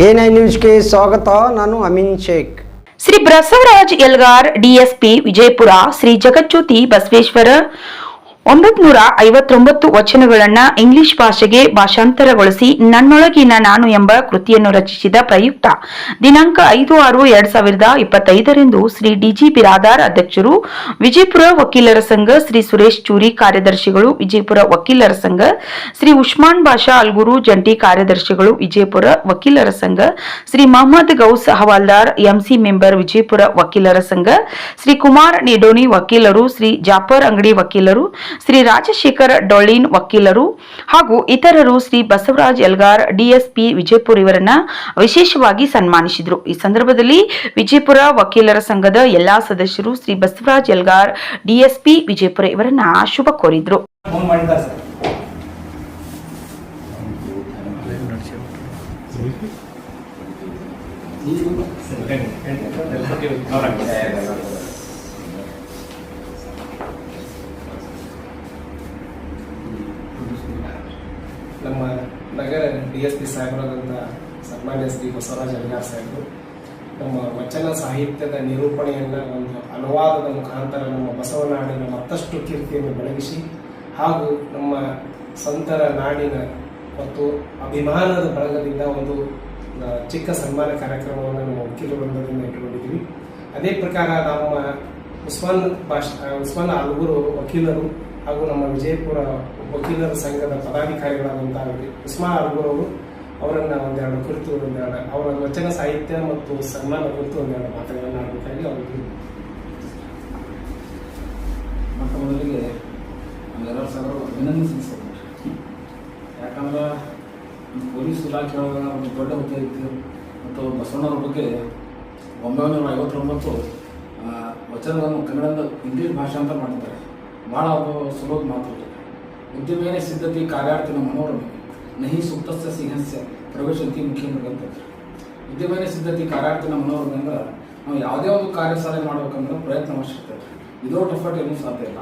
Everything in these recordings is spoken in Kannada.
ಎನ್ ಐ ನ್ಯೂಸ್ಗೆ ಸ್ವಾಗತ ನಾನು ಅಮೀನ್ ಶೇಖ್ ಶ್ರೀ ಬಸವರಾಜ್ ಎಲ್ಗಾರ್ ಡಿಎಸ್ಪಿ ವಿಜಯಪುರ ಶ್ರೀ ಜಗಜ್ಯೋತಿ ಬಸವೇಶ್ವರ ಒಂಬತ್ನೂರ ಐವತ್ತೊಂಬತ್ತು ವಚನಗಳನ್ನ ಇಂಗ್ಲಿಷ್ ಭಾಷೆಗೆ ಭಾಷಾಂತರಗೊಳಿಸಿ ನನ್ನೊಳಗಿನ ನಾನು ಎಂಬ ಕೃತಿಯನ್ನು ರಚಿಸಿದ ಪ್ರಯುಕ್ತ. ದಿನಾಂಕ ಐದು ಆರು ಎರಡ್ ಸಾವಿರದ ಇಪ್ಪತ್ತೈದರಂದು ಶ್ರೀ ಡಿಜಿ ಬಿರಾದಾರ್ ಅಧ್ಯಕ್ಷರು, ವಿಜಯಪುರ ವಕೀಲರ ಸಂಘ ಶ್ರೀ ಸುರೇಶ್ ಚೂರಿ ಕಾರ್ಯದರ್ಶಿಗಳು, ವಿಜಯಪುರ ವಕೀಲರ ಸಂಘ ಶ್ರೀ ಉಸ್ಮಾನ್ ಬಾಷಾ ಅಲ್ಗುರು ಜಂಟಿ ಕಾರ್ಯದರ್ಶಿಗಳು, ವಿಜಯಪುರ ವಕೀಲರ ಸಂಘ ಶ್ರೀ ಮೊಹಮ್ಮದ್ ಗೌಸ್ ಹವಾಲ್ದಾರ್ ಎಂಸಿ ಮೆಂಬರ್ ವಿಜಯಪುರ ವಕೀಲರ ಸಂಘ, ಶ್ರೀ ಕುಮಾರ್ ನಿಡೋನಿ ವಕೀಲರು, ಶ್ರೀ ಜಾಫರ್ ಅಂಗಡಿ ವಕೀಲರು ಶ್ರೀ ರಾಜಶೇಖರ್ ಡೊಳ್ಳಿನ್ ವಕೀಲರು ಹಾಗೂ ಇತರರು ಶ್ರೀ ಬಸವರಾಜ್ ಎಲ್ಗಾರ್ ಡಿಎಸ್ಪಿ ವಿಜಯಪುರ ಇವರನ್ನ ವಿಶೇಷವಾಗಿ ಸನ್ಮಾನಿಸಿದರು. ಈ ಸಂದರ್ಭದಲ್ಲಿ ವಿಜಯಪುರ ವಕೀಲರ ಸಂಘದ ಎಲ್ಲಾ ಸದಸ್ಯರು ಶ್ರೀ ಬಸವರಾಜ್ ಎಲ್ಗಾರ್ ಡಿಎಸ್ಪಿ ವಿಜಯಪುರ ಇವರನ್ನ ಶುಭ ಕೋರಿದ್ರು. ಸರಿ. ನಮ್ಮ ನಗರ ಡಿ ಎಸ್ ಪಿ ಸಾಹೇಬರಾದಂಥ ಸನ್ಮಾನ್ಯ ಶ್ರೀ ಬಸವರಾಜ್ ಅಲಿಗಾರ್ ಸಾಹೇಬರು, ನಮ್ಮ ವಚನ ಸಾಹಿತ್ಯದ ನಿರೂಪಣೆಯನ್ನು ಒಂದು ಅನುವಾದದ ಮುಖಾಂತರ ನಮ್ಮ ಬಸವನಾಡಿನ ಮತ್ತಷ್ಟು ಕೀರ್ತಿಯನ್ನು ಬೆಳಗಿಸಿ ಹಾಗೂ ನಮ್ಮ ಸಂತರ ನಾಡಿನ ಮತ್ತು ಅಭಿಮಾನದ ಬಳಗದಿಂದ ಒಂದು ಚಿಕ್ಕ ಸನ್ಮಾನ ಕಾರ್ಯಕ್ರಮವನ್ನು ನಮ್ಮ ವಕೀಲ ವೃಂದದಿಂದ ಇಟ್ಟುಕೊಂಡಿದ್ದೀವಿ. ಅದೇ ಪ್ರಕಾರ ನಮ್ಮ ಉಸ್ಮಾನ್ ಭಾಷ ಉಸ್ಮಾನ್ ಅಲ್ಗುರು ವಕೀಲರು ಹಾಗೂ ನಮ್ಮ ವಿಜಯಪುರ ವಕೀಲರ ಸಂಘದ ಪದಾಧಿಕಾರಿಗಳಾದಂತಹ ಕುಸ್ಮಾ ಅರ್ಗುರವರು ಅವರನ್ನು ಒಂದೆರಡು ಕುರಿತು, ಒಂದೆರಡು ಅವರ ವಚನ ಸಾಹಿತ್ಯ ಮತ್ತು ಸನ್ಮಾನ ಕುರಿತು ಒಂದೆರಡು ಮಾತುಗಳನ್ನು ಆಡಬೇಕಾಗಿ ಅವರು ಮೊಟ್ಟ ಮೊದಲಿಗೆ ಎಲ್ಲರೂ ಸಾವಿರ ಅಭಿನಂದಿಸಿದ್ದಾರೆ ಯಾಕಂದ್ರೆ ಪೊಲೀಸ್ ಇಲಾಖೆ ಒಳಗೆ ಒಂದು ದೊಡ್ಡ ಹುದ್ದೆ ಇತ್ತು. ಮತ್ತು ಬಸವಣ್ಣವ್ರ ಬಗ್ಗೆ ಒಂಬೈನೂರ ಐವತ್ತೊಂಬತ್ತು ವಚನವನ್ನು ಕನ್ನಡದ ಇಂಗ್ಲೀಷ್ ಭಾಷಾಂತರ ಮಾಡಿದ್ದಾರೆ. ಭಾಳ ಅದು ಸುಲಭ ಮಾತು ಉದ್ಯಮೇನ ಸಿದ್ಧತೆ ಕಾರ್ಯಾರ್ಥಿನ ಮನೋರಮೆ. ನಹಿ ಸುಪ್ತಸ್ಯ ಸಿಂಹಸ್ಯ ಪ್ರವೇಶಂತಿ ಮುಖ್ಯ ಉದ್ಯಮೇನ ಸಿದ್ಧತೆ ಕಾರ್ಯಾರ್ಥಿನ ಮನೋರಮೆ ಅಂದ್ರೆ ನಾವು ಯಾವುದೇ ಒಂದು ಕಾರ್ಯಸಾಧನೆ ಮಾಡ್ಬೇಕಂದ್ರೆ ಪ್ರಯತ್ನ ಅವಶ್ಯಕತೆ. ವಿದೌಟ್ ಎಫರ್ಟ್ ಏನೂ ಸಾಧ್ಯ ಇಲ್ಲ.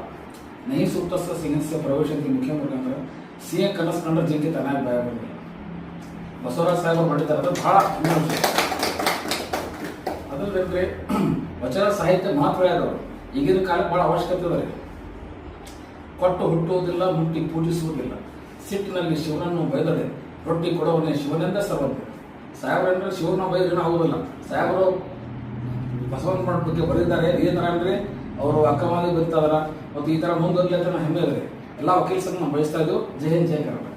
ನಹಿ ಸೂಕ್ತಸ್ಥ ಸಿಂಹಸ್ಯ ಪ್ರವೇಶಂತಿ ಮುಖ್ಯ ಅಂದ್ರೆ ಸಿ ಎ ಕನಸು ಕಂಡ್ರೆ ಜಿಂಕೆ ತನಾಗಿ ಭಯ ಬಂದಿಲ್ಲ ಬಸವರಾಜ್ ಸಾಹೇಬರು ಮಾಡಿದ್ದಾರೆ ಅದು ಬಹಳ ಹೆಮ್ಮೆ ವಿಷಯ. ವಚನ ಸಾಹಿತ್ಯ ಮಹತ್ವ ಯಾರು ಈಗಿನ ಕಾಲಕ್ಕೆ ಬಹಳ ಅವಶ್ಯಕತೆ ಇದೆ. ಕೊಟ್ಟು ಹುಟ್ಟುವುದಿಲ್ಲ ಮುಟ್ಟಿ ಪೂಜಿಸುವುದಿಲ್ಲ. ಸಿಟ್ಟಿನಲ್ಲಿ ಶಿವನನ್ನು ಬೈದರೆ ರೊಟ್ಟಿ ಕೊಡವನೇ ಶಿವನೆಂದ ಸರ್ವಜ್ಞ ಸಾಹೇಬ್ರಂದ್ರೆ ಶಿವನ ಬೈದನ ಆಗುವುದಿಲ್ಲ ಸಾಹೇಬರು ಬಸವನ ಬಗ್ಗೆ ಬರೆದಿದ್ದಾರೆ, ಈ ಥರ ಅಂದ್ರೆ ಅವರು ಅಕ್ರಮವಾಗಿ ಬರ್ತಾರ ಮತ್ತು ಈ ಥರ ಮುಂದೆ ಅಂತ ನಾವು ಹೆಮ್ಮೆ ಇದೆ. ಎಲ್ಲ ವಕೀಲ ಸಂಘ ನಾವು ಬಯಸ್ತಾ ಇದ್ದು ಜಯ ಹಿಂದ್, ಜೈ ಕರ್ನಾಟಕ.